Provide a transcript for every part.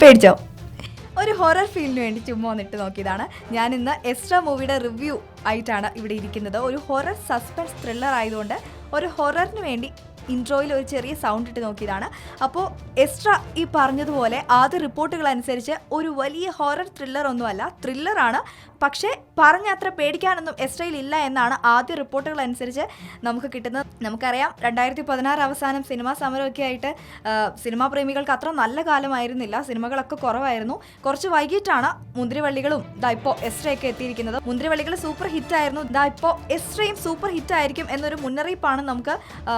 പേടിച്ചോ? ഒരു ഹൊറർ ഫീലിന് വേണ്ടി ചുമ്മാ വന്നിട്ട് നോക്കിയതാണ്. ഞാൻ ഇന്ന് എക്സ്ട്രാ മൂവിയുടെ റിവ്യൂ ആയിട്ടാണ് ഇവിടെ ഇരിക്കുന്നത്. ഒരു ഹൊറർ സസ്പെൻസ് ത്രില്ലർ ആയതുകൊണ്ട് ഒരു ഹൊററിന് വേണ്ടി ഇൻട്രോയിൽ ഒരു ചെറിയ സൗണ്ട് ഇട്ട് നോക്കിയതാണ്. അപ്പോൾ എക്സ്ട്രാ ഈ പറഞ്ഞതുപോലെ ആദ്യ റിപ്പോർട്ടുകൾ അനുസരിച്ച് ഒരു വലിയ ഹൊറർ ത്രില്ലർ ഒന്നുമല്ല ത്രില്ലറാണ് പക്ഷേ പറഞ്ഞ അത്ര പേടിക്കാനൊന്നും എക്സ്ട്രയിൽ ഇല്ല എന്നാണ് ആദ്യ റിപ്പോർട്ടുകൾ അനുസരിച്ച് നമുക്ക് കിട്ടുന്നത്. നമുക്കറിയാം രണ്ടായിരത്തി പതിനാറ് അവസാനം സിനിമാ സമരമൊക്കെ ആയിട്ട് സിനിമാ പ്രേമികൾക്ക് അത്ര നല്ല കാലമായിരുന്നില്ല. സിനിമകളൊക്കെ കുറവായിരുന്നു. കുറച്ച് വൈകിട്ടാണ് മുന്തിരിവള്ളികളും ദാ ഇപ്പോൾ എസ്ട്രയൊക്കെ എത്തിയിരിക്കുന്നത്. മുന്തിരിവള്ളികൾ സൂപ്പർ ഹിറ്റ് ആയിരുന്നു ദാ ഇപ്പോൾ എസ്ട്രയും സൂപ്പർ ഹിറ്റ് ആയിരിക്കും എന്നൊരു മുന്നറിയിപ്പാണ് നമുക്ക് ആ,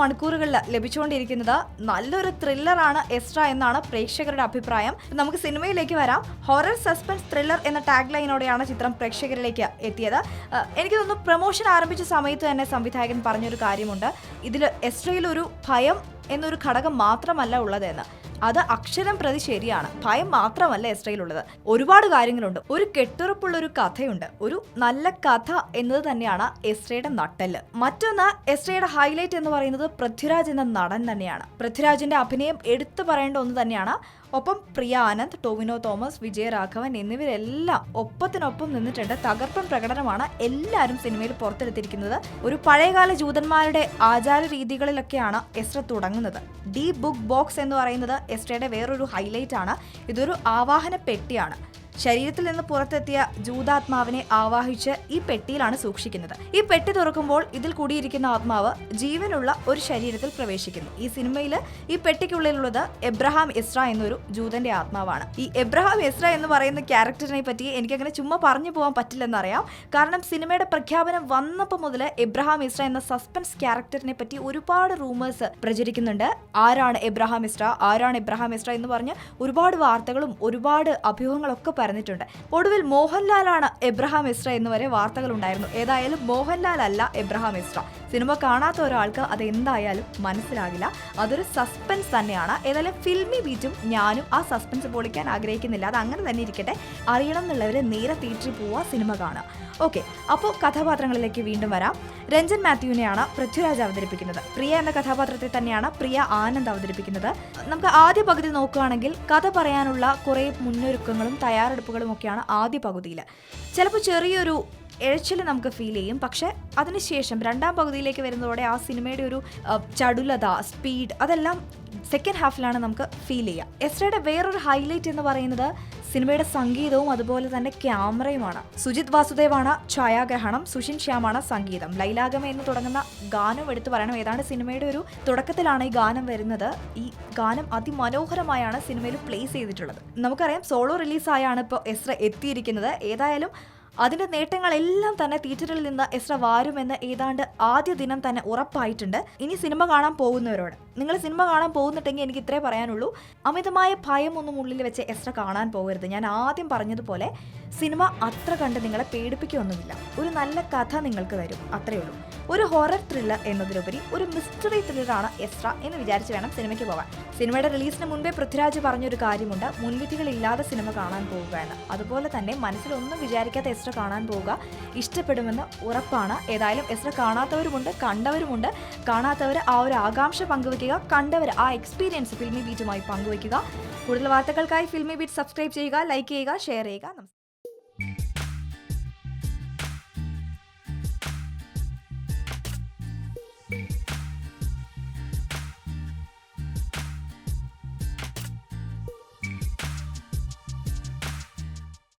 മണിക്കൂറുകളിൽ ലഭിച്ചുകൊണ്ടിരിക്കുന്നത്. നല്ലൊരു ത്രില്ലറാണ് എസ്ട്ര എന്നാണ് പ്രേക്ഷകരുടെ അഭിപ്രായം. നമുക്ക് സിനിമയിലേക്ക് വരാം. ഹൊറർ സസ്പെൻസ് ത്രില്ലർ എന്ന ടാഗ് ലൈനോടെയാണ് ചിത്രം പ്രേക്ഷകരിലേക്ക് എത്തിയത്. എനിക്ക് തോന്നുന്നു പ്രൊമോഷൻ ആരംഭിച്ച സമയത്ത് തന്നെ സംവിധായകൻ പറഞ്ഞൊരു കാര്യമുണ്ട്. ഇതിൽ എസ്ട്രയിൽ ഒരു ഭയം എന്നൊരു ഘടകം മാത്രമല്ല ഉള്ളതെന്ന്. അത് അക്ഷരം പ്രതി ശരിയാണ്. ഭയം മാത്രമല്ല എസ്ട്രയിലുള്ളത്. ഒരുപാട് കാര്യങ്ങളുണ്ട്. ഒരു കെട്ടുറപ്പുള്ള ഒരു കഥയുണ്ട്. ഒരു നല്ല കഥ എന്നത് തന്നെയാണ് എസ്ട്രയുടെ നട്ടൽ മറ്റൊന്ന് എസ്ട്രയുടെ ഹൈലൈറ്റ് എന്ന് പറയുന്നത് പൃഥ്വിരാജ് എന്ന നടൻ തന്നെയാണ്. പൃഥ്വിരാജിന്റെ അഭിനയം എടുത്തു പറയേണ്ട ഒന്ന് തന്നെയാണ് ഒപ്പം പ്രിയ ആനന്ദ് ടോവിനോ തോമസ് വിജയരാഘവൻ എന്നിവരെല്ലാം ഒപ്പത്തിനൊപ്പം നിന്നിട്ടുണ്ട്. തകർപ്പൻ പ്രകടനമാണ് എല്ലാവരും സിനിമയിൽ പുറത്തെടുത്തിരിക്കുന്നത്. ഒരു പഴയകാല ജൂതന്മാരുടെ ആചാര രീതികളിലൊക്കെയാണ് എസ്ട്ര തുടങ്ങുന്നത്. ഡി ബുക്ക് ബോക്സ് എന്ന് പറയുന്നത് എസ്ട്രയുടെ വേറൊരു ഹൈലൈറ്റ് ആണ് ഇതൊരു ആവാഹന പെട്ടിയാണ്. ശരീരത്തിൽ നിന്ന് പുറത്തെത്തിയ ജൂതാത്മാവിനെ ആവാഹിച്ച് ഈ പെട്ടിയിലാണ് സൂക്ഷിക്കുന്നത്. ഈ പെട്ടി തുറക്കുമ്പോൾ ഇതിൽ കൂടിയിരിക്കുന്ന ആത്മാവ് ജീവനുള്ള ഒരു ശരീരത്തിൽ പ്രവേശിക്കുന്നു. ഈ സിനിമയിൽ ഈ പെട്ടിക്കുള്ളിലുള്ളത് എബ്രഹാം എസ്ര എന്നൊരു ജൂതന്റെ ആത്മാവാണ്. ഈ എബ്രഹാം എസ്ര എന്ന് പറയുന്ന ക്യാരക്ടറിനെ പറ്റി എനിക്കങ്ങനെ ചുമ്മാ പറഞ്ഞു പോകാൻ പറ്റില്ലെന്നറിയാം. കാരണം സിനിമയുടെ പ്രഖ്യാപനം വന്നപ്പോൾ മുതൽ എബ്രഹാം ഇസ്ര എന്ന സസ്പെൻസ് ക്യാരക്ടറിനെ പറ്റി ഒരുപാട് റൂമേഴ്സ് പ്രചരിക്കുന്നുണ്ട്. ആരാണ് എബ്രഹാം ഇസ്ര ആരാണ് എബ്രഹാം ഇസ്ര എന്ന് പറഞ്ഞ് ഒരുപാട് വാർത്തകളും ഒരുപാട് അഭ്യൂഹങ്ങളൊക്കെ പരന്നിട്ടുണ്ട് ഒടുവിൽ മോഹൻലാലാണ് എബ്രഹാം ഇസ്ര എന്ന് വരെ വാർത്തകൾ ഉണ്ടായിരുന്നു ഏതായാലും മോഹൻലാൽ അല്ല എബ്രഹാം ഇസ്ര സിനിമ കാണാത്ത ഒരാൾക്ക് അത് എന്തായാലും മനസ്സിലാകില്ല. അതൊരു സസ്പെൻസ് തന്നെയാണ്. ഏതായാലും ഫിൽമി ബീറ്റും ഞാനും ആ സസ്പെൻസ് പൊളിക്കാൻ ആഗ്രഹിക്കുന്നില്ല. അത് അങ്ങനെ തന്നെ ഇരിക്കട്ടെ. അറിയണം എന്നുള്ളവർ നേരെ തിയേറ്ററിൽ പോവുക സിനിമ കാണുക ഓക്കെ അപ്പോൾ കഥാപാത്രങ്ങളിലേക്ക് വീണ്ടും വരാം. രഞ്ജൻ മാത്യുവിനെയാണ് പൃഥ്വിരാജ് അവതരിപ്പിക്കുന്നത്. പ്രിയ എന്ന കഥാപാത്രത്തെ തന്നെയാണ് പ്രിയ ആനന്ദ് അവതരിപ്പിക്കുന്നത്. നമുക്ക് ആദ്യ പകുതി നോക്കുകയാണെങ്കിൽ കഥ പറയാനുള്ള കുറേ മുന്നൊരുക്കങ്ങളും തയ്യാറെടുപ്പുകളും ഒക്കെയാണ് ആദ്യ പകുതിയിൽ ചിലപ്പോൾ ചെറിയൊരു എഴച്ചിൽ നമുക്ക് ഫീൽ ചെയ്യും. പക്ഷേ അതിനുശേഷം രണ്ടാം പകുതിയിലേക്ക് വരുന്നതോടെ ആ സിനിമയുടെ ഒരു ചടുലത സ്പീഡ് അതെല്ലാം സെക്കൻഡ് ഹാഫിലാണ് നമുക്ക് ഫീൽ ചെയ്യുക എസ്രയുടെ വേറൊരു ഹൈലൈറ്റ് എന്ന് പറയുന്നത് സിനിമയുടെ സംഗീതവും അതുപോലെ തന്നെ ക്യാമറയുമാണ്. സുജിത് വാസുദേവാണ് ഛായാഗ്രഹണം സുഷിൻ ശ്യാമാണ് സംഗീതം. ലൈലാഗമ എന്ന് തുടങ്ങുന്ന ഗാനം എടുത്തു പറയണം. ഏതാണ്ട് സിനിമയുടെ ഒരു തുടക്കത്തിലാണ് ഈ ഗാനം വരുന്നത്. ഈ ഗാനം അതിമനോഹരമായാണ് സിനിമയിൽ പ്ലേസ് ചെയ്തിട്ടുള്ളത്. നമുക്കറിയാം സോളോ റിലീസായാണ് ഇപ്പോൾ എസ്ര എത്തിയിരിക്കുന്നത്. ഏതായാലും അതിന്റെ നേട്ടങ്ങളെല്ലാം തന്നെ തിയേറ്ററിൽ നിന്ന് എസ്ര വാരുമെന്ന് ഏതാണ്ട് ആദ്യ ദിനം തന്നെ ഉറപ്പായിട്ടുണ്ട്. ഇനി സിനിമ കാണാൻ പോകുന്നവരോട്. നിങ്ങൾ സിനിമ കാണാൻ പോകുന്നുണ്ടെങ്കിൽ എനിക്ക് ഇത്രേ പറയാനുള്ളൂ. അമിതമായ ഭയം ഒന്നും ഉള്ളിൽ വെച്ച് എസ്ര കാണാൻ പോകരുത്. ഞാൻ ആദ്യം പറഞ്ഞതുപോലെ സിനിമ അത്ര കണ്ട് നിങ്ങളെ പേടിപ്പിക്കുകയൊന്നുമില്ല ഒരു നല്ല കഥ നിങ്ങൾക്ക് തരും. അത്രയേ ഉള്ളൂ. ഒരു ഹൊറർ ത്രില്ലർ എന്നതിലുപരി ഒരു മിസ്റ്ററി ത്രില്ലറാണ് എസ്ര എന്ന് വിചാരിച്ച് വേണം സിനിമയ്ക്ക് പോകാൻ. സിനിമയുടെ റിലീസിന് മുൻപേ പൃഥ്വിരാജ് പറഞ്ഞൊരു കാര്യമുണ്ട്. മുൻവിധികളില്ലാതെ സിനിമ കാണാൻ പോവുക എന്ന്. അതുപോലെ തന്നെ മനസ്സിലൊന്നും വിചാരിക്കാത്ത എസ്ര കാണാൻ പോവുക ഇഷ്ടപ്പെടുമെന്ന് ഉറപ്പാണ്. ഏതായാലും എസ്ര കാണാത്തവരുമുണ്ട് കണ്ടവരുമുണ്ട്. കാണാത്തവർ ആ ഒരു ആകാംക്ഷ പങ്കുവയ്ക്കുക കണ്ടവർ ആ എക്സ്പീരിയൻസ് ഫിൽമി ബീറ്റുമായി പങ്കുവയ്ക്കുക. കൂടുതൽ വാർത്തകൾക്കായി ഫിൽമി ബീറ്റ് സബ്സ്ക്രൈബ് ചെയ്യുക ലൈക്ക് ചെയ്യുക ഷെയർ ചെയ്യുക.